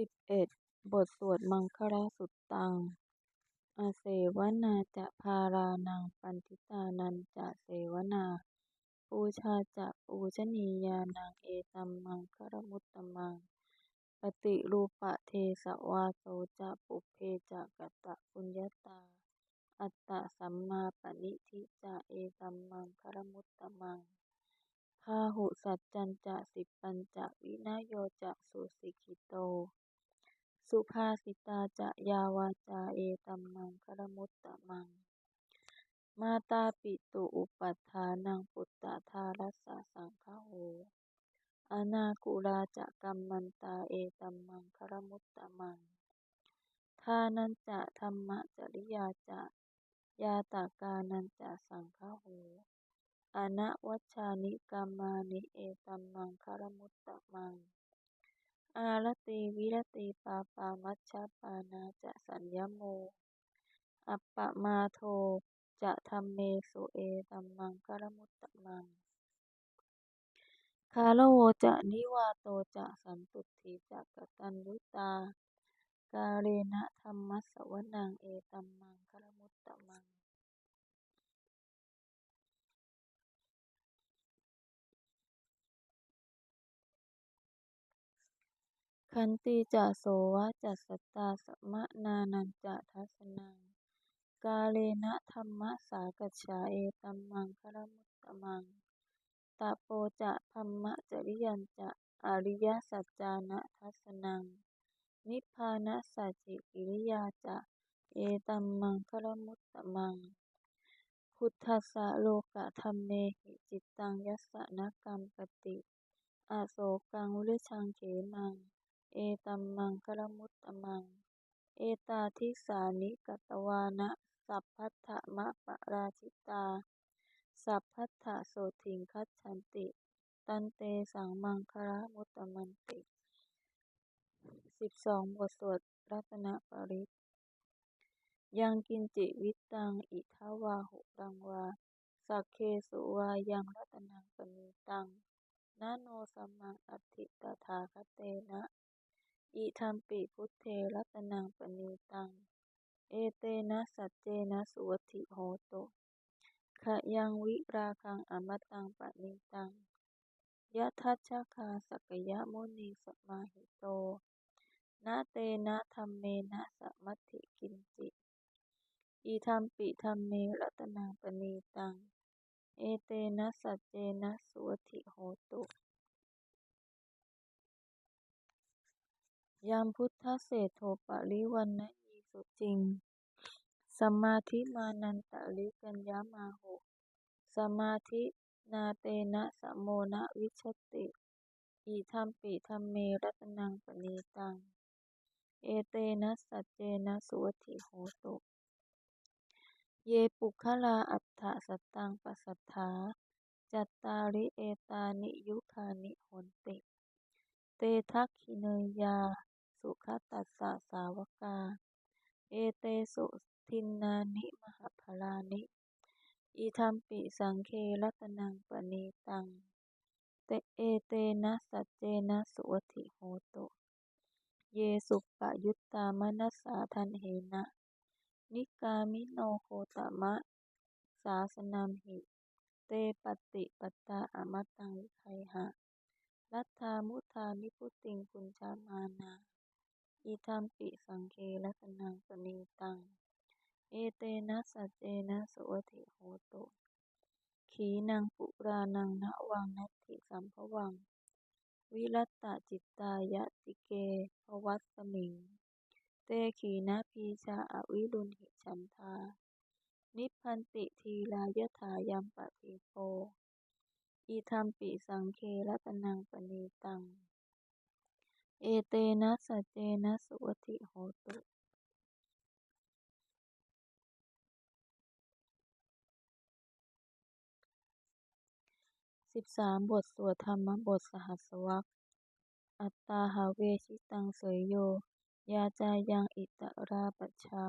สิบเอ็ด บทสวดมังคลสุตตัง อาเสวนาจะพารานังปันทิตานันจะเสวนา ปูชาจะปูชนียานังเอตัมมังคลมุตตมัง ปฏิรูปะเทสวาโสจะปุเพจะกัตตะปุญญาตา อัตตะสัมมาปณิทิจะเอตัมมังคลมุตตมังพาหุสัจจันจะสิปัญจวินโยจะสุสิกิโต สุภาสิตาจะยาวาจาเอตัมมังคลมุตตะมัง มาตาปิตุอุปัฏฐานังปุตตะทารัสสะสังฆโหอนาคุลาจะกัมมันตาเอตัมมังคลมุตตะมัง ทานันจะธรรมจริยาจะยาตากานันจะสังฆโหอนวัชชานิกรรมานิเอตัมมังคลมุตตะมัง อารติวิรติปาปามัชฌปานาจะสัญญโม อัปปมาโทจะธรรมเมสุเอตัมมังคลมุตตมัง คาลโวจะนิวาโตจะสันตุถีจะกตัญญูตา กาเลนะธรรมสวนังเอตัมมังคลมุตตมัง ขันติจะโสวะจัสสตาสมะนานันจะทัสนัง กาเลนะธรรมะสากัจฉาเอตัมมังคลมุตตมัง ตะโปจะธรรมะจริยันจะอริยสัจจานะทัสนัง นิพพานะสัจจิกิริยาจะเอตัมมังคลมุตตมัง พุทธัสสะโลกะธัมเมหิจิตตังยัสสะนะกัมปติอโศกังวิชังเขมัง เอตัมมังคลมุตตมัง เอตาทิสานิกตวานะ สัพพัทธมะปะราชิตา สัพพัทธโสทิงคัจฉันติ ตันเตสังมังคลมุตตมันติสิบสองบทสวดรัตนปริตยังกินจิวิตัง อิทาวาหุรังวา สักเคสุวายังรัตนังปณีตังนาโนสัมมังอัตถิตถาคเตนะ อิทัมปิพุทเทรัตนังปณีตัง เอเตนะสัจเจนะสุวัติโหโตขยังวิราคังอมตังปณีตังยะทัชชะคาสกยะมุนีสมาหิโตนะเตนะธรรมเมนะสัมมัติกินจิ อีทัมปิธรรมเมรัตนังปณีตัง เอเตนะสัจเจนะสุวัติโหตุ ยามพุทธเศโทปริวันนะยีสุจริง สมาธิมานันตะลิกัญญามาหุ สมาธินาเตนะสะโมนะวิชติอีทัมปิธรรมเมรัตนังปณีตัง เอเตนะสัจเจนะสุวติโหตุ เยปุคลาอัฏฐสัตตังปัสสัทธา จัตตาริเอตานิยุคานิหนติ เตทักขิเนยา สุขตัสสะสาวกา เอเตสุทินนานิมหพลานิ อิทัมปิสังเครัตนังปณีตัง เตเอเตนะสัจเจนะสุวติโหตุ เยสุปะยุตตามนัสสาทันเหนะ นิกามิโนโคตมะ สาสนัมหิ เตปฏิปตาอมตังวิไคหะรัตถามุทานิพุติงปุญจามานา อิทัมปิสังเครัตนังปณีตัง เอเตนะสัจเจนะสุวัติโหตุ ขีนังปุรานังนะวังนัตถิสัมภวัง วิรัตตจิตตายะติเกภวัสมิง เตขีนะพีชาอวิรุณหิฉันทา นิพพันติทีลายถายัมปะทีโพอิทัมปิสังเครัตนังปณีตัง เอเตนะสัจเจนะสุวัติโหตุสิบสามบทสวดธรรมบทสหัสวรรคอัตตาหาเวชิตังเสยโย ยาจายังอิตราปชา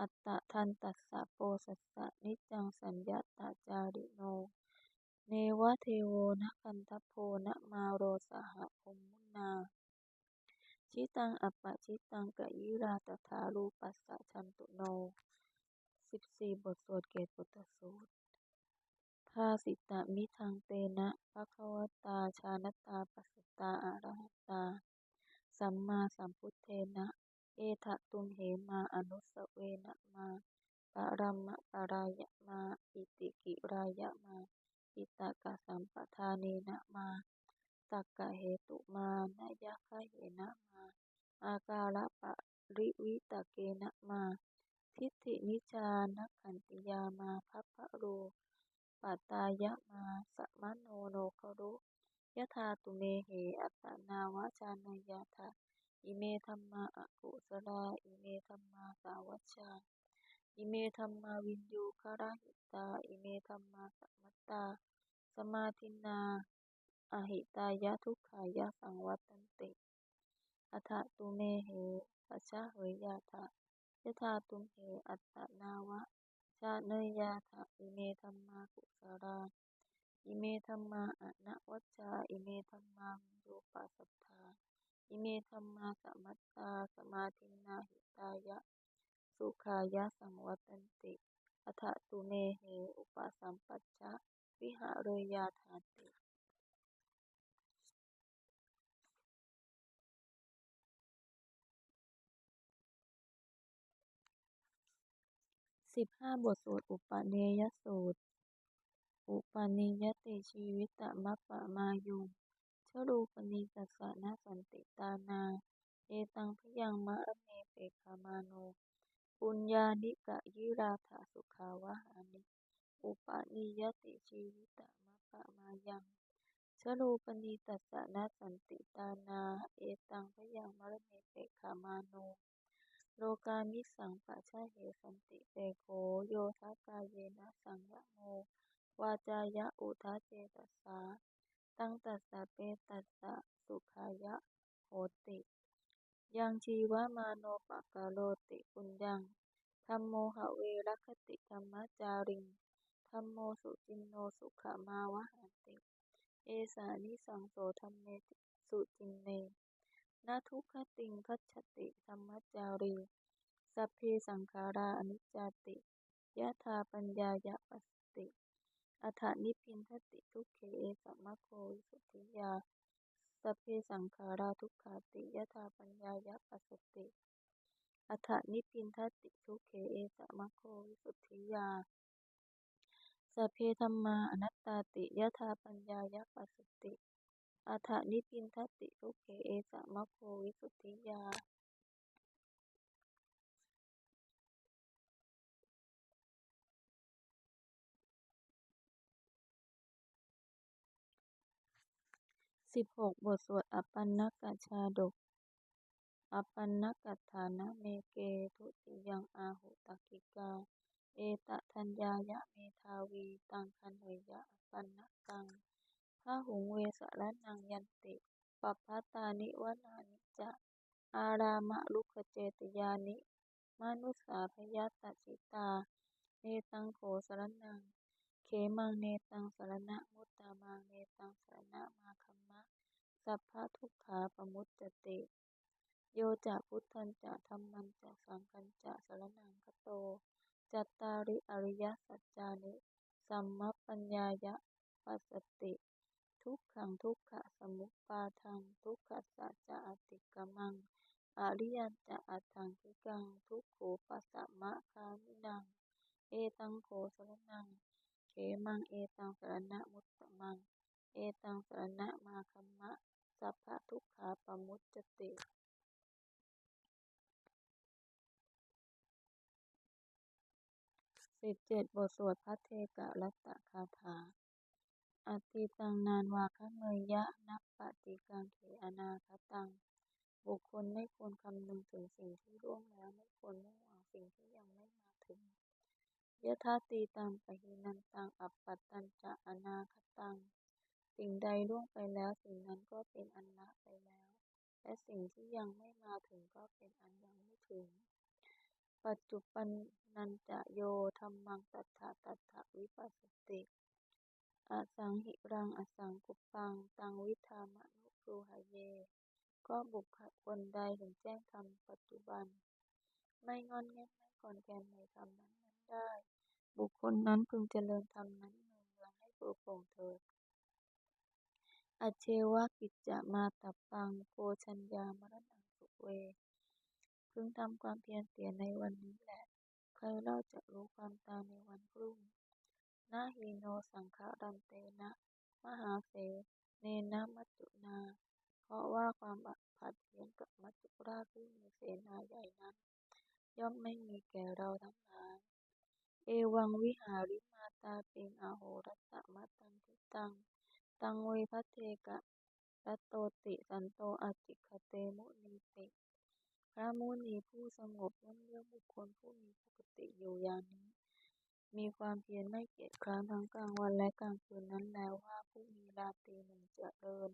อัตตะทันตัสสะโปสัสสะนิจังสัญญาตาจาริโน เนวะเทโวนะคันทโพนะมาโรสหะภมุนา ชิตัง อัปปะชิตังกะยิราตถารูปัสสะชันตุโนสิบสี่บทสวดเกตปุตตสูตรภาสิตะมิทังเตนะภะคะวตาชานตาปัสสตาอะรหตา สัมมาสัมพุทเทนะ เอทะตุมเหมาอนุสเวนะมาปะรัมมะปะรายะมา อิติกิรายะมา อิตากะสัมปทาเนนะมา ตักกะเหตุมานะยะคะเหนะมา อาการะปะริวิตะเกนะมา ทิฏฐินิจานะขันติยามาพัพพะโรปัตตายะมาสัมโนโนครุยะธาตุเมเหอัตนาวาจานายาทะอิเมธัมมาอกุสลาอิเมธัมมาสาวัชชาอิเมธัมมาวินยูคาราหิตา อิเมธัมมาสัมมตา สมาธินา อหิตายะทุกขายะสังวัตันติอัฏฐตุเมเหปัชชะเหยาทะยะธาตุมเหอัตตนาวะ ชาเนยยาทะอิเมธัมมากุสราอิเมธัมมาอนะวัชชาอิเมธัมมาวินโยปัสสัทธาอิเมธัมมาสัมมัตตาสมาธินาหิตายะ สุขายะสังวัตันติอัฏฐตุเมเหอุปสัมปัชชะวิหะเรยาทานติ สิบห้าบทสวดอุปเนยสูตร อุปนิยติชีวิตมัปปะมายุงชรูปนิสัสสะนะสันติตานา เอตังพยังมะระเมเปคามาโน ปุญญานิกะยิราถาสุขาวหานิ อุปนิยติชีวิตมัปปะมายังชรูปนิสัสสะนะสันติตานา เอตังพยังมะระเมเปคามาโน โลกามิสังปะชะเหสันติเตโกโยทะกายเยนะสังยะโมวาจายะอุทะเจตัสสาตังตัสสะเปตัสสะสุขายะโหติ ยังชีวะมาโนปะกะโรติปุญญังธัมโมหะเวรคติธรรมจาริงธัมโมสุจินโนสุขมาวะหันติ เอสานิสังโสธัมเมสุจินเน นะทุกขติงคัจฉติธรรมจารี สัพเพสังขาราอนิจจติยะธาปัญญายะปัสติอัฏฐนิพินทติทุกเขเอสัมมโคสุทิยา สัพเพสังขาราทุกขาติยะธาปัญญายะปัสติอัฏฐนิพินทติทุกเขเอสัมมโคสุทิยา สัพเพธัมมาอนัตตาติยะธาปัญญายะปัสติ อัฏฐนิพินทติทุกเขเอสัมมโควิสุทธิยาสิบหกบทสวดอปันนกชาดก อปันนกัฏฐานะเมเกทุติยังอาหุตกิกา เอตทัญญายะเมทาวี ตังคันเหยะอปันนกัง พาหุงเวสรนังยันติปัพพตานิวนานิจะ อารามะลุกเจตยานิ มนุสสาพยัตจิตา เนตังโขสรนัง เขมังเนตังสรณะมุตตามังเนตังสรณะมาคัมมะ สัพพะทุกขาปมุตจติโยจะพุทธันจะธรรมันจะสังฆันจะสรนังคโต จัตตาริอริยสัจจานิ สัมมปัญญายะปัสสติ ทุกขังทุกขะสมุปปาทังทุกขะสัจจะอติกมัง อริยัจะอัตถังคิกัง ทุกขูปสัมมะคามินัง เอตังโขสรนัง เขมังเอตังสรณะมุตตมัง เอตังสรณะมาคัมมะ สัพพะทุกขาปมุตจติสิบเจ็ดบทสวดพัทเทกะรัตตคาถา อติตัง นานวาคะเมยะ นัปปติกัง เขอนาคตัง บุคคลไม่ควรคำนึงถึงสิ่งที่ล่วงแล้ว ไม่ควรมุ่งหวังสิ่งที่ยังไม่มาถึง ยะธาตีตังปะหินันตัง อัปปัตตัญจะอนาคตัง สิ่งใดล่วงไปแล้วสิ่งนั้นก็เป็นอันละไปแล้ว และสิ่งที่ยังไม่มาถึงก็เป็นอันยังไม่ถึง ปัจจุปันนันจะโยธัมมังตัฏฐะตัฏฐะวิปัสสติ อสังหิรัง อสังกุปัง ตังวิธามะนุปรูหะเย ก็บุคคลใดเห็นแจ้งธรรมปัจจุบัน ไม่งอนแงนไม่คลอนแคลนในธรรมนั้นๆได้ บุคคลนั้นพึงเจริญธรรมนั้นเนืองๆให้ปลุกโป่งเถิดอเชวะกิจจะมาตับปังโกชัญญามรณังสุเว พึงทำความเพียรเสียในวันนี้แหละ ใครเล่าจะรู้ความตายในวันพรุ่ง นาหีโนสังฆรันเตนะ มหาเส เนนะมัจจุนา เพราะว่าความผัดเพี้ยนกับมัจจุราชผู้มีเสนาใหญ่นั้น ย่อมไม่มีแก่เราทั้งหลาย เอวังวิหาริมาตาปิงอโหรัตมัตตันทิตัง ตังเวพัทเทกะรัตโตติสันโตอจิคเตมุนีติพระมุนีผู้สงบย่อมเลือกบุคคลผู้มีปกติอยู่อย่างนี้ มีความเพียรไม่เกียจคร้านทั้งกลางวันและกลางคืนนั้นแล้วว่าผู้มีราตรีหนึ่งเจริญ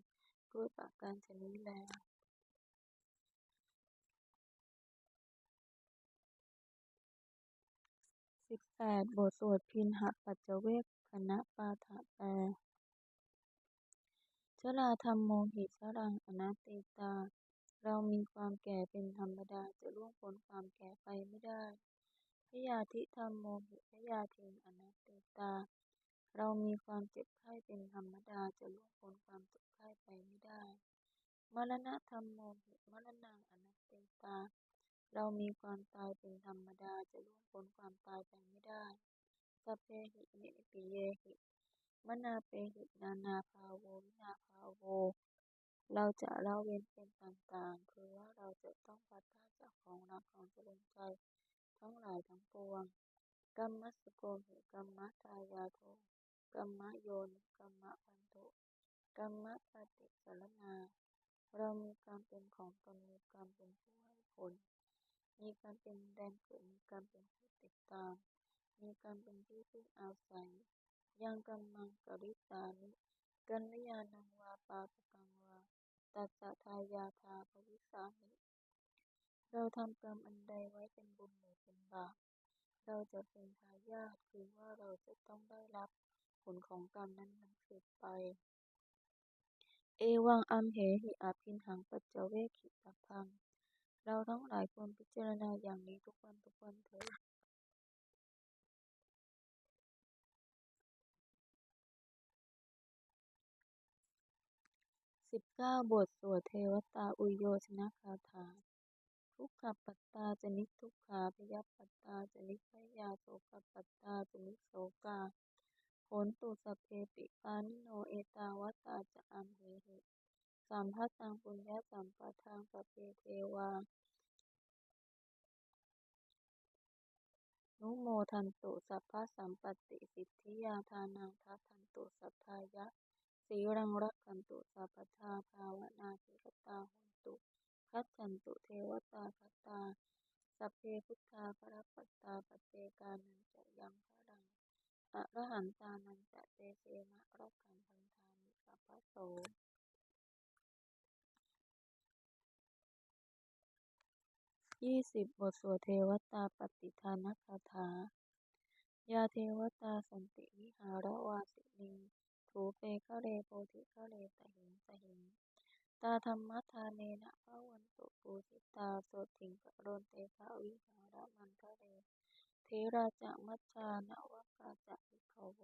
ด้วยประการฉนี้แลสิบแปดบทสวดพิณหปัจจเวคขณปาฐะแปลชราธรรมโมหิชรังอนัตติตา เรามีความแก่เป็นธรรมดาจะล่วงพ้นความแก่ไปไม่ได้ พยาธิธรรมโมหิพยาธิอนัตติตา เรามีความเจ็บไข้เป็นธรรมดา จะล่วงพ้นความเจ็บไข้ไปไม่ได้ มรณะธรรมโมหิมรณังอนัตติตา เรามีความตายเป็นธรรมดา จะล่วงพ้นความตายไปไม่ได้สัพเพหิเนปิเยหิมนาเปหินานาภาโววินาภาโว เราจะเล่าเว้นเป็นต่างๆ คือว่าเราจะต้องพัดพาจากของรักของเจริญใจ ทั้งหลายทั้งปวงกัมมัสโกหิกัมมทายาโทกัมมโยนกัมมะพันโทกัมมปฏิสารนา เรามีการเป็นของตนมีการเป็นผู้ให้ผล มีการเป็นแดนเกิดมีการเป็นผู้ติดตาม มีการเป็นที่พึ่งอาศัย ยังกัมมังกริสานิกัลยาณังวาปาปกังวาตัสสะทายาทาภวิสามิ เราทำกรรมอันใดไว้เป็นบุญหรือเป็นบาป เราจะเป็นทายาทคือว่าเราจะต้องได้รับผลของกรรมนั้นๆสืบไป เอวังอัมเหหิอภินหังปัจเจเวคขิตพัง เราทั้งหลายควรพิจารณาอย่างนี้ทุกวันทุกวันเถิดสิบเก้าบทสวดเทวตาอุโยชนะคาถา ทุกขปัตตาจนิทุกขาพยปัตตาจนิพยาโสกปัตตาจนิโสกาโหนตุสเพปิปานิโนเอตาวตาจะอัมเหหิสัมภัตตังปุญญาสัมปะทังปเปเทวา นุโมทันตุสัพพะสัมปติสิทธิยาทานังทัทันตุสัทธายะสีรังรักขันตุสัพพทาภาวนาภิรตาหุนตุ คัจฉันตุเทวตาคัตตาสัพเพพุทธาภรปัตตาปเจกานันจะยังพระดังอรหันตานันจะเตเสมะรักขันพันธามิสัพพโสยี่สิบบทสวดเทวตาปฏิทานคาถา ยาเทวตาสันติวิหารวาสินีถูเปคะเรโพธิคะเรตหิงสหิง ตาธรรมทาเนนะภะวันตุปูสิตาโสติงกโรนเตภะวิหารมันทะเรเทราจะมัจจานวกาจะวิขโว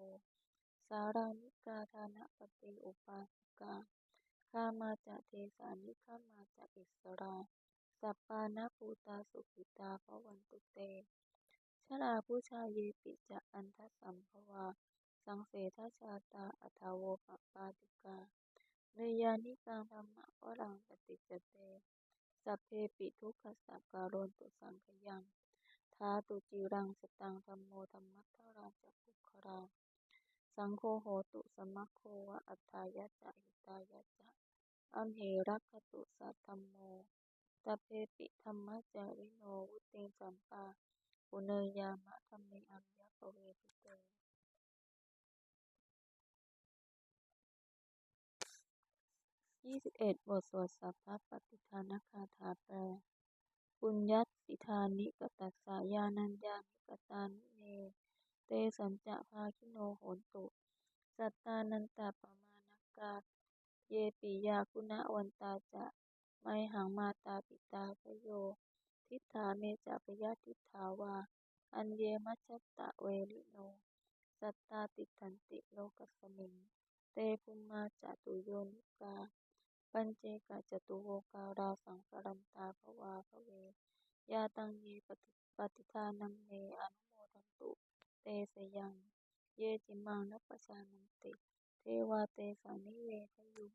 สารานิกาธานะปฏิอุปาสิกาคามาจะเทสานิขามาจะอิสราสัปปานาภูตาสุขิตาภวันตุเตชราผู้ชายเยปิจะอันทสัมภวา สังเสทชาตาอัทาโวปปาติกา เนยานิกังธรรมะวรังปฏิจเต สัพเพปิทุกขสักการนตุสังขยังทาตุจิรังสตังธรรมโมธรรมัทธราจะปุคราสังโฆโหตุสมัคโควะอัตตายะจะหิตายะจะอัมเหรักตุสัตธรรมโมตเพปิธรรมะจาริโนวุติงสัมปาปุเนยามะธรรมเมอริยปเวทิเต ยี่สิบเอ็ดบทสวดสัพพปฏิทานคาถาแปลปุญญัตสิทานิกตัสสายานัญญานิกตานิเนเตสัญจะภาคิโนโหนตุ สัตตานันตาปมาณกาเยปิยาคุณวันตาจะไมหังมาตาปิตาพโย ทิฏฐาเมจะปยทิฏฐาวา อัญเยมัชตะเวริโน สัตตาติฏฐันติโลกัสสมิง เตภุมมาจตุโยนิกา ปัญเจกจตุโวการาสังสรันตาภวาภเวยาตังเยปฏิปฏิทานังเมอนุโมทันตุ เตสยัง เยจิมังนัปปชานันติ เทวาเตสานิเวทยุง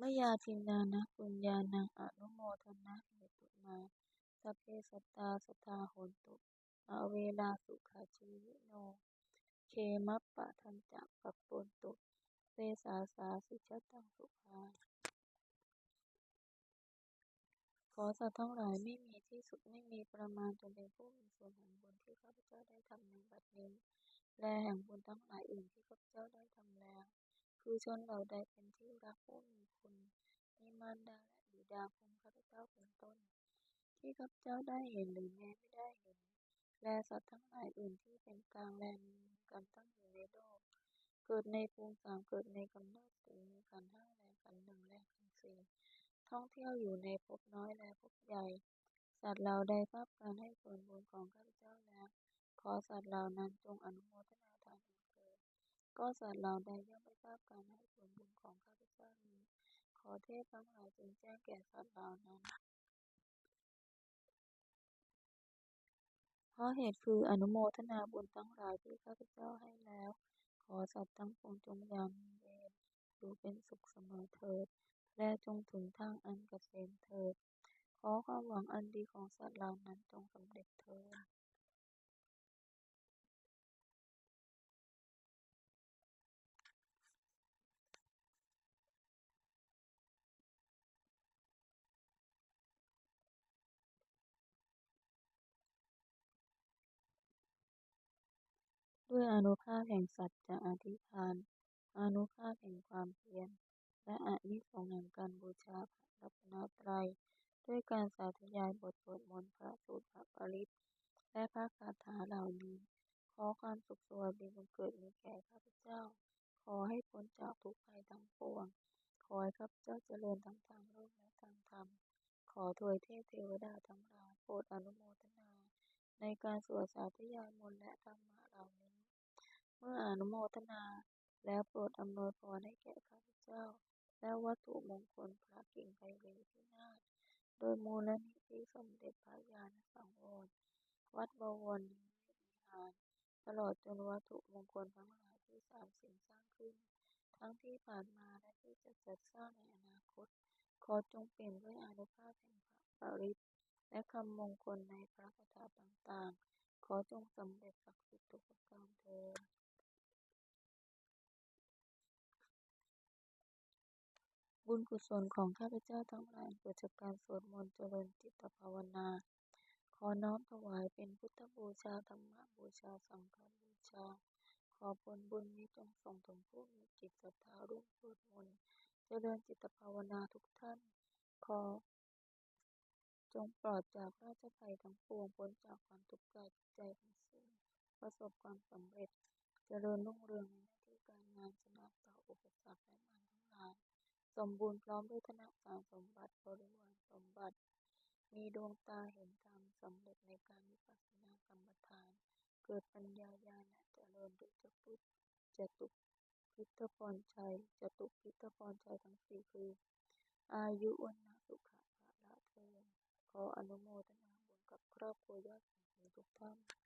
มยาทินานะปุญญานังอนุโมทนาเหตุมาสัพเพสัตตาสัทธาโหนตุอเวลาสุขาชีวิโน เคมัปปะทันจะปัปปนตุ เตสาสาสิชตังสุภาขอสัตว์ทั้งหลายไม่มีที่สุดไม่มีประมาณจงเป็นผู้มีส่วนแห่งบุญที่ข้าพเจ้าได้ทำในบัดนี้ และแห่งบุญทั้งหลายอื่นที่ข้าพเจ้าได้ทำแล้ว คือชนเหล่าใดเป็นที่รักผู้มีคุณมีมารดาและบิดาของข้าพเจ้าเป็นต้น ที่ข้าพเจ้าได้เห็นหรือแม้ไม่ได้เห็น และสัตว์ทั้งหลายอื่นที่เป็นกลางและมีกันตั้งอยู่ในโลก เกิดในภูมิสามเกิดในกำเนิดสี่มีขันธ์ห้าและขันธ์หนึ่งและขันธ์สี่ท่องเที่ยวอยู่ในภพน้อยและภพใหญ่ สัตว์เหล่าใดทราบการให้ส่วนบุญของข้าพเจ้าแล้ว ขอสัตว์เหล่านั้นจงอนุโมทนาทานเถิดก็สัตว์เหล่าใดย่อมไม่ทราบการให้ส่วนบุญของข้าพเจ้านี้ ขอเทพทั้งหลายจงแจ้งแก่สัตว์เหล่านั้นเพราะเหตุคืออนุโมทนาบุญทั้งหลายที่ข้าพเจ้าให้แล้ว ขอสัตว์ทั้งปวงจงอย่ามีเวรอยู่เป็นสุขเสมอเถิด และจงถึงทางอันเกษมเถิด ขอความหวังอันดีของสัตว์เหล่านั้นจงสำเร็จเถิด ด้วยอานุภาพแห่งสัจจะอธิษฐาน อานุภาพแห่งความเพียร และอานิสงส์แห่งการบูชาพระรัตนตรัย ด้วยการสาธยายบทสวดมนต์พระสูตรพระปริตและพระคาถาเหล่านี้ ขอความสุขสวัสดีบังเกิดมีแก่ข้าพเจ้า ขอให้พ้นจากทุกภัยทั้งปวง ขอให้ข้าพเจ้าเจริญทั้งทางโลกและทางธรรม ขอถวยเทพเทวดาทั้งหลายโปรดอนุโมทนา ในการสวดสาธยายมนต์และธรรมะเหล่านี้ มื่ออนุโมทนา แล้วโปรดอำนวยพรให้แก่ข้าพเจ้า และวัตถุมงคลพระกิ่งไพศาลพินาศโดยมูลนิธิสมเด็จพระญาณสังวรวัดบวรนิเวศวิหาร ตลอดจนวัตถุมงคลทั้งหลายที่สามสิ่งสร้างขึ้น ทั้งที่ผ่านมาและที่จะจัดสร้างในอนาคต ขอจงเป็นด้วยอานุภาพแห่งพระปริตและคำมงคลในพระคาถาต่างๆ ขอจงสำเร็จศักดิ์สิทธิ์ทุกประการเถิด บุญกุศลของข้าพเจ้าทั้งหลายเกิดจากการสวดมนต์เจริญจิตภาวนา ขอน้อมถวายเป็นพุทธบูชาธรรมบูชาสังฆบูชา ขอผลบุญนี้จงส่งถึงผู้มีจิตศรัทธาร่วมสวดมนต์เจริญจิตภาวนาทุกท่าน ขอ จงปลอดจากราชภัยทั้งปวงพ้นจากความทุกข์กายใจทั้งสิ้นประสบความสำเร็จ เจริญรุ่งเรืองในหน้าที่การงานชนะต่ออุปสรรคและมารทั้งหลาย สมบูรณ์พร้อมด้วยธนสารสมบัติบริวารสมบัติ มีดวงตาเห็นธรรมสำเร็จในการวิปัสสนากรรมฐาน เกิดปัญญาญาณและเจริญด้วยจตุจตุพิทพรชัยจตุพิทพรชัยทั้งสี่คือ อายุวันนะสุขะพละเทินขออนุโมทนาบุญกับครอบครัวยอดสังทุกท่าน